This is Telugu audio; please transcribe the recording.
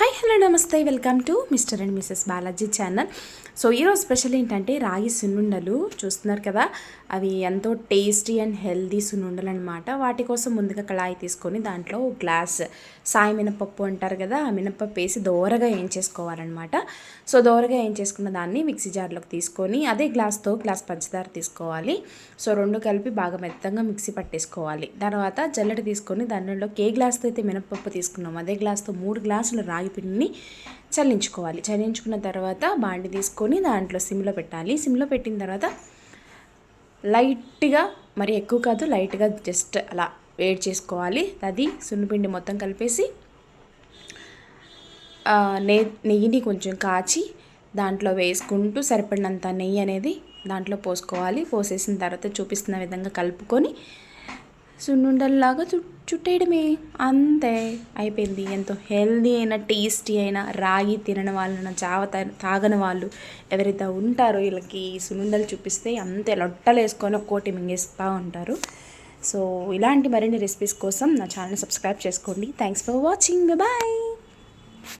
హాయ్ హలో నమస్తే. Welcome to mister and missus Balaji channel so ఈరోజు స్పెషల్ ఏంటంటే రాగి సున్నుండలు. చూస్తున్నారు కదా? అవి ఎంతో టేస్టీ అండ్ హెల్దీ సున్నుండలు అనమాట వాటి కోసం ముందుగా కళాయి తీసుకొని దాంట్లో గ్లాస్ సాయి మినపప్పు అంటారు కదా ఆ మినపప్పు వేసి దోరగా ఏం చేసుకోవాలన్నమాట సో దోరగా ఏం చేసుకున్న దాన్ని మిక్సీ జార్లోకి తీసుకొని అదే గ్లాస్తో గ్లాస్ పంచదార తీసుకోవాలి. సో రెండు కలిపి బాగా మెత్తంగా మిక్సీ పట్టేసుకోవాలి. తర్వాత జల్లెడ తీసుకొని దానిలో కే గ్లాస్తో అయితే మినపప్పు తీసుకున్నాం అదే గ్లాస్తో మూడు గ్లాసులు రాగి పిండిని చల్లించుకోవాలి. చల్లించుకున్న తర్వాత బాండి తీసుకొని దాంట్లో సిమ్లో పెట్టాలి. సిమ్లో పెట్టిన తర్వాత లైట్గా మరి ఎక్కువ కాదు లైట్గా జస్ట్ అలా వేడి చేసుకోవాలి. అది సున్నిపిండి మొత్తం కలిపేసి నె నెయ్యిని కొంచెం కాచి దాంట్లో వేసుకుంటూ సరిపడినంత నెయ్యి అనేది దాంట్లో పోసుకోవాలి. పోసేసిన తర్వాత చూపిస్తున్న విధంగా కలుపుకొని సున్నుండల్లాగా చు చుట్టేయడమే. అంతే. అయిపోయింది. ఎంతో హెల్దీ అయిన టేస్టీ అయిన రాగి తినని వాళ్ళన జావ తాగని వాళ్ళు ఎవరైతే ఉంటారో వీళ్ళకి సున్నుండలు చూపిస్తే అంతే లొట్టలు వేసుకొని ఒక్కోటి మింగేస్తూ ఉంటారు. సో ఇలాంటి మరిన్ని రెసిపీస్ కోసం నా ఛానల్ సబ్స్క్రైబ్ చేసుకోండి. Thanks for watching bye